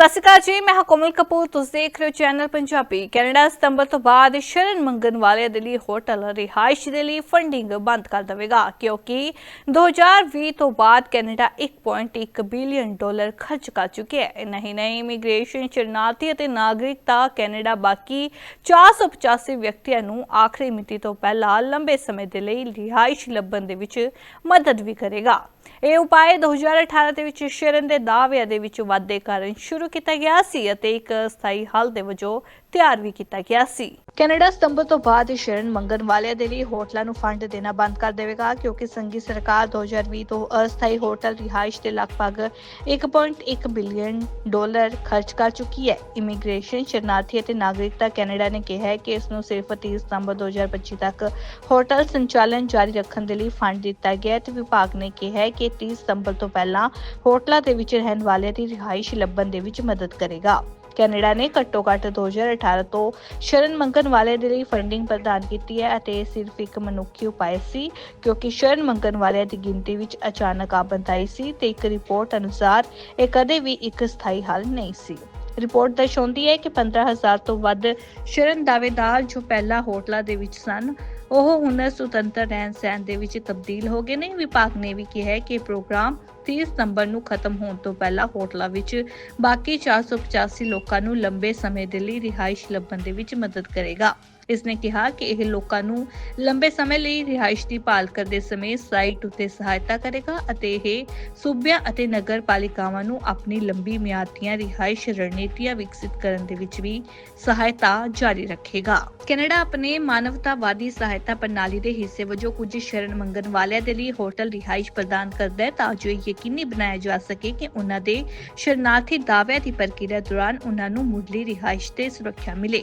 ਸਤਿ ਸ਼੍ਰੀ ਅਕਾਲ ਜੀ, ਮੈਂ ਹਾਂ ਕੋਮਲ ਕਪੂਰ। ਤੁਸੀਂ ਦੇਖ ਰਹੇ ਹੋ ਚੈਨਲ ਪੰਜਾਬੀ। ਕੈਨੇਡਾ ਸਤੰਬਰ ਤੋਂ ਬਾਅਦ ਸ਼ਰਨ ਮੰਗਣ ਵਾਲਿਆਂ ਦੇ ਲਈ ਹੋਟਲ ਰਿਹਾਇਸ਼ ਦੇ ਲਈ ਫੰਡਿੰਗ ਬੰਦ ਕਰ ਦੇਵੇਗਾ, ਕਿਉਂਕਿ 2020 ਤੋਂ ਬਾਅਦ ਕੈਨੇਡਾ 1.1 ਬਿਲੀਅਨ ਡਾਲਰ ਖਰਚ ਕਰ ਚੁੱਕਿਆ ਹੈ। ਨਹੀਂ ਨਹੀਂ ਇਮੀਗ੍ਰੇਸ਼ਨ ਸ਼ਰਨਾਰਥੀ ਅਤੇ ਨਾਗਰਿਕਤਾ ਕੈਨੇਡਾ ਬਾਕੀ 485 ਵਿਅਕਤੀਆਂ ਨੂੰ ਆਖਰੀ ਮਿਤੀ ਤੋਂ ਪਹਿਲਾਂ ਲੰਬੇ ਸਮੇਂ ਦੇ ਲਈ ਰਿਹਾਇਸ਼ ਲੱਭਣ ਦੇ ਵਿੱਚ ਮਦਦ ਵੀ ਕਰੇਗਾ। ਇਹ ਉਪਾਅ 2018 ਦੇ ਵਿੱਚ ਸ਼ਰਨ ਦੇ ਦਾਅਵਿਆਂ ਦੇ ਵਿੱਚ ਵਾਧੇ ਕਾਰਨ ਸ਼ੁਰੂ ਕੀਤਾ ਗਿਆ ਸੀ ਅਤੇ ਇੱਕ ਸਥਾਈ ਹੱਲ ਦੇ ਵਜੋਂ ਤਿਆਰ ਵੀ ਕੀਤਾ ਗਿਆ ਸੀ। ਕੈਨੇਡਾ ਸਤੰਬਰ ਤੋਂ ਬਾਅਦ ਸ਼ਰਨ ਮੰਗਣ ਵਾਲਿਆਂ ਦੇ ਲਈ ਹੋਟਲਾਂ ਨੂੰ ਫੰਡ ਦੇਣਾ ਬੰਦ ਕਰ ਦੇਵੇਗਾ, ਕਿਉਂਕਿ ਸੰਘੀ ਸਰਕਾਰ 2020 ਤੋਂ ਅਸਥਾਈ ਹੋਟਲ ਰਿਹਾਇਸ਼ ਤੇ ਲਗਭਗ 1.1 ਬਿਲੀਅਨ ਡਾਲਰ ਖਰਚ ਕਰ ਚੁੱਕੀ ਹੈ। ਇਮੀਗ੍ਰੇਸ਼ਨ ਸ਼ਰਨਾਰਥੀ ਅਤੇ ਨਾਗਰਿਕਤਾ ਕੈਨੇਡਾ ਨੇ ਕਿਹਾ ਹੈ ਕਿ ਇਸ ਨੂੰ ਸਿਰਫ 30 ਸਤੰਬਰ 2025 ਤੱਕ ਹੋਟਲ ਸੰਚਾਲਨ ਜਾਰੀ ਰੱਖਣ ਦੇ ਲਈ ਫੰਡ ਦਿੱਤਾ ਗਿਆ ਹੈ ਤੇ ਵਿਭਾਗ ਨੇ ਕਿਹਾ ਹੈ ਕਿ 30 ਸਤੰਬਰ ਤੋਂ ਪਹਿਲਾਂ ਹੋਟਲਾਂ ਦੇ ਵਿੱਚ ਰਹਿਣ ਵਾਲਿਆਂ ਦੀ ਰਿਹਾਇਸ਼ ਲੱਭਣ ਦੇ ਵਿੱਚ ਮਦਦ ਕਰੇਗਾ। ਕੈਨੇਡਾ ਨੇ ਘੱਟੋ ਘੱਟ 2018 ਤੋਂ ਸ਼ਰਨ ਮੰਗਣ ਵਾਲੇ ਦੇ ਲਈ ਫੰਡਿੰਗ ਪ੍ਰਦਾਨ ਕੀਤੀ ਹੈ ਅਤੇ ਇਹ ਸਿਰਫ ਇੱਕ ਮਨੁੱਖੀ ਉਪਾਅ ਸੀ, ਕਿਉਂਕਿ ਸ਼ਰਨ ਮੰਗਣ ਵਾਲਿਆਂ ਦੀ ਗਿਣਤੀ ਵਿੱਚ ਅਚਾਨਕ ਆਮਦ ਆਈ ਸੀ ਤੇ ਇੱਕ ਰਿਪੋਰਟ ਅਨੁਸਾਰ ਇਹ ਕਦੇ ਵੀ ਇੱਕ ਸਥਾਈ ਹੱਲ ਨਹੀਂ ਸੀ। ਰਿਪੋਰਟ ਦਰਸਾਉਂਦੀ ਹੈ ਕਿ 15000 ਤੋਂ ਵੱਧ ਸ਼ਰਨ ਦਾਅਵੇਦਾਰ ਜੋ ਪਹਿਲਾਂ ਹੋਟਲਾਂ ਦੇ ਵਿੱਚ ਸਨ, ਉਹ ਹੁਣ ਸੁਤੰਤਰ ਰਹਿਣ ਸਹਿਣ ਦੇ ਵਿੱਚ ਤਬਦੀਲ ਹੋ ਗਏ ਨੇ। ਵਿਭਾਗ ਨੇ ਵੀ ਕਿਹਾ ਹੈ ਕਿ ਪ੍ਰੋਗਰਾਮ 30 ਸਤੰਬਰ ਨੂੰ ਖਤਮ ਹੋਣ ਤੋਂ ਪਹਿਲਾਂ ਹੋਟਲਾਂ ਵਿੱਚ ਬਾਕੀ 485 ਲੋਕਾਂ ਨੂੰ ਲੰਬੇ ਸਮੇਂ ਦੇ ਲਈ ਰਿਹਾਇਸ਼ ਲੱਭਣ ਦੇ ਵਿੱਚ ਮਦਦ ਕਰੇਗਾ। ਇਸ ਨੇ ਕਿਹਾ ਕਿ ਇਹ ਲੋਕਾਂ ਨੂੰ ਲੰਬੇ ਸਮੇਂ ਲਈ ਰਿਹਾਇਸ਼ ਦੀ ਭਾਲ ਕਰਦੇ ਸਮੇਂ ਸਾਈਟ ਉਤੇ ਸਹਾਇਤਾ ਕਰੇਗਾ ਅਤੇ ਇਹ ਸੂਬਿਆਂ ਅਤੇ ਨਗਰ ਪਾਲਿਕਾਵਾਂ ਨੂੰ ਆਪਣੀ ਲੰਬੀ ਮਿਆਦ ਦੀਆਂ ਰਿਹਾਇਸ਼ ਰਣਨੀਤੀਆਂ ਵਿਕਸਿਤ ਕਰਨ ਦੇ ਵਿੱਚ ਵੀ ਸਹਾਇਤਾ ਜਾਰੀ ਰੱਖੇਗਾ। ਕੈਨੇਡਾ ਆਪਣੇ ਮਾਨਵਤਾਵਾਦੀ ਸਹਾਇਤਾ ਪ੍ਰਣਾਲੀ ਦੇ ਹਿੱਸੇ ਵਜੋਂ ਕੁਝ ਸ਼ਰਨ ਮੰਗਣ ਵਾਲਿਆਂ ਦੇ ਲਈ ਹੋਟਲ ਰਿਹਾਇਸ਼ ਪ੍ਰਦਾਨ ਕਰਦਾ ਹੈ ਤਾਂ ਜੋ ਇਹ ਯਕੀਨੀ ਬਣਾਇਆ ਜਾ ਸਕੇ ਕਿ ਉਹਨਾਂ ਦੇ ਸ਼ਰਨਾਰਥੀ ਦਾਅਵਿਆਂ ਦੀ ਪ੍ਰਕਿਰਿਆ ਦੌਰਾਨ ਉਹਨਾਂ ਨੂੰ ਮੁੱਢਲੀ ਰਿਹਾਇਸ਼ ਤੇ ਸੁਰੱਖਿਆ ਮਿਲੇ।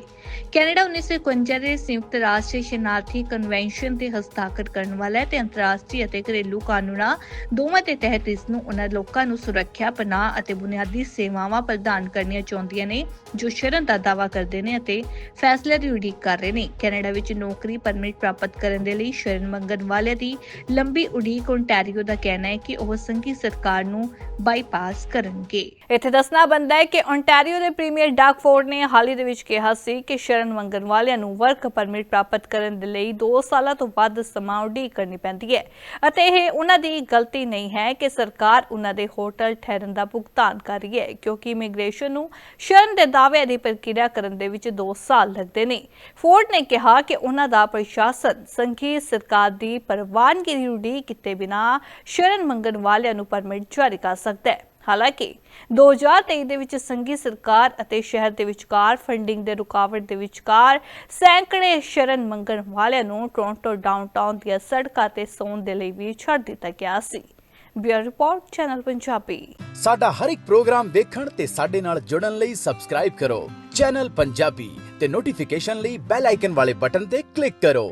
ਕੈਨੇਡਾ 1951 ਦੇ ਸੰਯੁਕਤ ਰਾਸ਼ਟਰ ਸ਼ਰਨਾਰਥੀ ਕਨਵੈਨਸ਼ਨ ਤੇ ਹਸਤਾਖਰ ਕਰਨ ਵਾਲਾ ਹੈ ਤੇ ਅੰਤਰਰਾਸ਼ਟਰੀ ਅਤੇ ਘਰੇਲੂ ਕਾਨੂੰਨਾਂ ਦੋਵਾਂ ਦੇ ਤਹਿਤ ਇਸ ਨੂੰ ਉਹਨਾਂ ਲੋਕਾਂ ਨੂੰ ਸੁਰੱਖਿਆ, ਪਨਾਹ ਅਤੇ ਬੁਨਿਆਦੀ ਸੇਵਾਵਾਂ ਪ੍ਰਦਾਨ ਕਰਨੀਆਂ ਚਾਹੁੰਦੀਆਂ ਨੇ, ਜੋ ਸ਼ਰਨ ਦਾ ਦਾਅਵਾ ਕਰਦੇ ਨੇ ਅਤੇ ਫੈਸਲੇ ਦੀ ਉਡੀਕ ਕਰ ਰਹੇ ਨੇ। ਕੈਨੇਡਾ ਵਿੱਚ ਨੌਕਰੀ ਪਰਮਿਟ ਪ੍ਰਾਪਤ ਕਰਨ ਦੇ ਲਈ ਸ਼ਰਨ ਮੰਗਣ ਵਾਲਿਆਂ ਦੀ ਲੰਬੀ ਉਡੀਕ ਓਨਟਾਰੀਓ ਦਾ ਕਹਿਣਾ ਹੈ ਕਿ ਉਹ ਸੰਘੀ ਸਰਕਾਰ ਨੂੰ ਬਾਈਪਾਸ ਕਰਨਗੇ। ਇੱਥੇ ਦੱਸਣਾ ਬੰਦਾ ਹੈ ਕਿ ਓਨਟਾਰੀਓ ਦੇ ਪ੍ਰੀਮੀਅਰ ਡਾਕ ਫੋਰਡ ਨੇ ਹਾਲ ਹੀ ਦੇ ਵਿੱਚ ਕਿਹਾ ਸੀ ਕਿ ਸ਼ਰਨ ਮੰਗਣ ਵਾਲਿਆਂ ਨੂੰ ਵਰਕ ਪਰਮਿਟ ਪ੍ਰਾਪਤ ਕਰਨ ਦੇ ਲਈ 2 ਸਾਲਾਂ ਤੋਂ ਵੱਧ ਸਮਾਂ ਉਡੀਕ ਕਰਨੀ ਪੈਂਦੀ ਹੈ। ਅਤੇ ਇਹ ਉਹਨਾਂ ਦੀ ਗਲਤੀ ਨਹੀਂ ਹੈ ਕਿ ਸਰਕਾਰ ਉਹਨਾਂ ਦੇ ਹੋਟਲ ਠਹਿਰਨ ਦਾ ਭੁਗਤਾਨ ਕਰ ਰਹੀ ਹੈ, ਕਿਉਂਕਿ ਇਮੀਗ੍ਰੇਸ਼ਨ ਨੂੰ ਸ਼ਰਨ ਦੇ ਦਾਅਵਿਆਂ ਦੀ ਪ੍ਰਕਿਰਿਆ ਕਰਨ ਦੇ ਵਿੱਚ 2 ਸਾਲ ਲੱਗਦੇ ਨੇ। ਫੋਰਡ ਨੇ ਕਿਹਾ ਕਿ ਉਹਨਾਂ ਦਾ ਪ੍ਰਸ਼ਾਸਨ ਸੰਘੀ ਸਰਕਾਰ ਦੀ ਪ੍ਰਵਾਨਗੀ ਦੀ ਉਡੀਕ ਕੀਤੇ ਬਿਨਾ ਸ਼ਰਨ ਮੰਗਣ ਵਾਲਿਆਂ ਨੂੰ ਪਰਮਿਟ ਜਾਰੀ ਕਰ ਸਕਦਾ ਹੈ। ਹਾਲਾਂਕਿ 2023 ਦੇ ਵਿੱਚ ਸੰਘੀ ਸਰਕਾਰ ਅਤੇ ਸ਼ਹਿਰ ਦੇ ਵਿਚਕਾਰ ਫੰਡਿੰਗ ਦੇ ਰੁਕਾਵਟ ਦੇ ਵਿਚਕਾਰ ਸੈਂਕੜੇ ਸ਼ਰਨ ਮੰਗਣ ਵਾਲਿਆਂ ਨੂੰ ਟੋਰਾਂਟੋ ਡਾਊਨਟਾਊਨ ਦੀਆਂ ਸੜਕਾਂ ਤੇ ਸੌਣ ਦੇ ਲਈ ਵੀ ਛੱਡ ਦਿੱਤਾ ਗਿਆ ਸੀ। Bureau report, channel Punjabi. ਸਾਡਾ ਹਰ ਇੱਕ ਪ੍ਰੋਗਰਾਮ ਦੇਖਣ ਤੇ ਸਾਡੇ ਨਾਲ ਜੁੜਨ ਲਈ ਸਬਸਕ੍ਰਾਈਬ ਕਰੋ। ਚੈਨਲ ਪੰਜਾਬੀ ਤੇ ਨੋਟੀਫਿਕੇਸ਼ਨ ਲਈ ਬੈਲ ਆਈਕਨ ਵਾਲੇ ਬਟਨ ਤੇ ਕਲਿੱਕ ਕਰੋ।